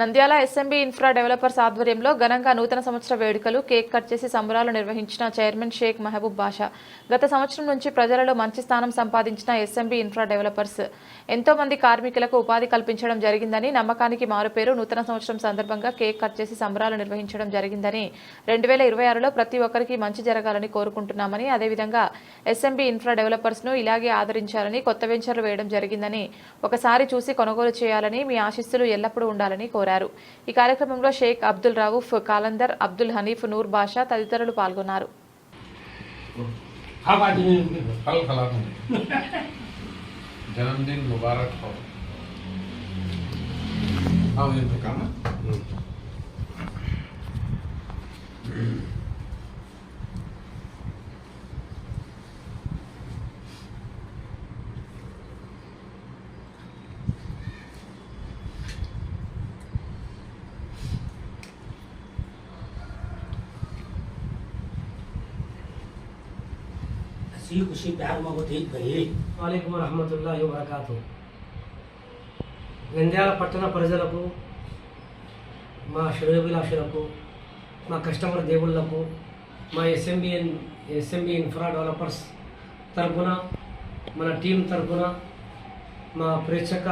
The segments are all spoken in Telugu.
నంద్యాల ఎస్ఎంబీ ఇన్ఫ్రా డెవలపర్స్ ఆధ్వర్యంలో ఘనంగా నూతన సంవత్సర వేడుకలు కేక్ కట్ చేసి సంబరాలు నిర్వహించిన చైర్మన్ షేక్ మహబూబ్ బాషా. గత సంవత్సరం నుంచి ప్రజలలో మంచి స్థానం సంపాదించిన ఎస్ఎంబీ ఇన్ఫ్రా డెవలపర్స్ ఎంతో మంది కార్మికులకు ఉపాధి కల్పించడం జరిగిందని నమ్మకానికి మారుపేరు నూతన సంవత్సరం సందర్భంగా కేక్ కట్ చేసి సంబరాలు నిర్వహించడం జరిగిందని రెండు వేల ఇరవై ఆరులో ప్రతి ఒక్కరికి మంచి జరగాలని కోరుకుంటున్నామని అదేవిధంగా ఎస్ఎంబీ ఇన్ఫ్రా డెవలపర్స్ను ఇలాగే ఆదరించాలని కొత్త వెంచర్లు వేయడం జరిగిందని ఒకసారి చూసి కొనుగోలు చేయాలని మీ ఆశిస్సులు ఎల్లప్పుడూ ఉండాలని కోరారు. కోరారు. ఈ కార్యక్రమంలో షేక్ అబ్దుల్ రావుఫ్ కాలందర్ అబ్దుల్ హనీఫ్ నూర్ బాషా తదితరులు పాల్గొన్నారు. జన్మదిన్ ముబారక్ फल खिला दूंगी जन्मदिन मुबारक हो हाँ मुझे तो काम है हंसी खुशी प्यार मोहब्बत एक भई వాలేకుమ్ వరహమతుల్లాహి వబరకాతు నంద్యాల పట్టణ ప్రజలకు మా శ్రేయోభిలాషులకు మా కస్టమర్ దేవుళ్లకు మా ఎస్ఎంబిఎన్ ఎస్ఎంబి ఇన్ఫ్రా డెవలపర్స్ తరపున మన టీం తరపున మా ప్రేక్షక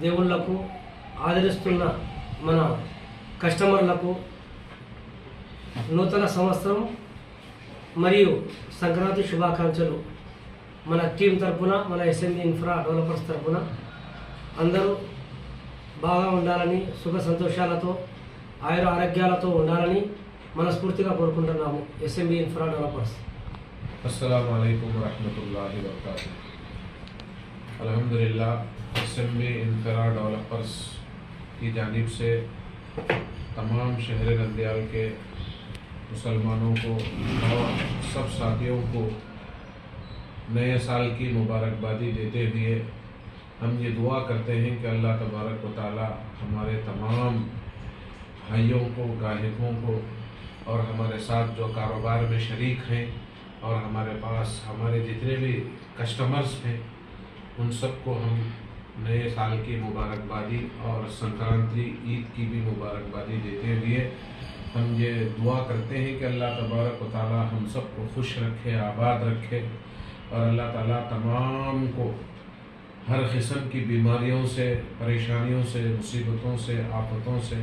దేవుళ్లకు ఆదరిస్తున్న మన కస్టమర్లకు నూతన సంవత్సరం మరియు సంక్రాంతి శుభాకాంక్షలు మన టీం తరపున మన ఎస్ఎండి ఇన్ఫ్రా డెవలపర్స్ తరపున అందరూ బాగా ఉండాలని సుఖ సంతోషాలతో ఆయుర ఆరోగ్యాలతో ఉండాలని మనస్ఫూర్తిగా కోరుకుంటున్నాము ఎస్ఎంబి ఇన్ఫ్రా డెవలపర్స్ अस्सलाम वालेकुम रहमतुल्लाहि व बरकातुहू अल्हम्दुलिल्लाह एसएमबी इंफरा डेवलपर्स की जानिब से तमाम शहर नंदयाल के مسلمانوں کو اور سب ساتھیوں کو نئے سال کی مبارکبادی دیتے ہوئے ہم یہ دعا کرتے ہیں کہ اللہ تبارک و تعالی ہمارے تمام بھائیوں کو، گاہکوں کو اور ہمارے ساتھ جو کاروبار میں شریک ہیں اور ہمارے پاس ہمارے جتنے بھی کسٹمرز ہیں، ان سب کو ہم نئے سال کی مبارکبادی اور سنکرانتی عید کی بھی مبارکبادی دیتے ہوئے ہم یہ دعا کرتے ہیں کہ اللہ تبارک و تعالی ہم سب کو خوش رکھے، آباد رکھے اور اللہ تعالی تمام کو ہر قسم کی بیماریوں سے، پریشانیوں سے، مصیبتوں سے، آفتوں سے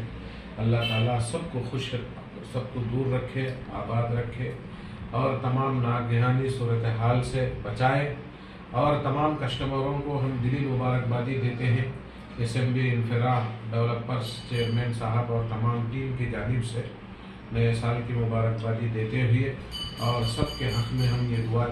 اللہ تعالی سب کو خوش، سب کو دور رکھے، آباد رکھے اور تمام ناگہانی صورتحال سے بچائے اور تمام کسٹمروں کو ہم دلی مبارکبادی دیتے ہیں۔ اسمبلی انفراد ڈیولپرس چیئرمین صاحب اور تمام ٹیم کی جانب سے نئے سال کی مبارکبادی دیتے ہوئے اور سب کے حق میں ہم یہ دعا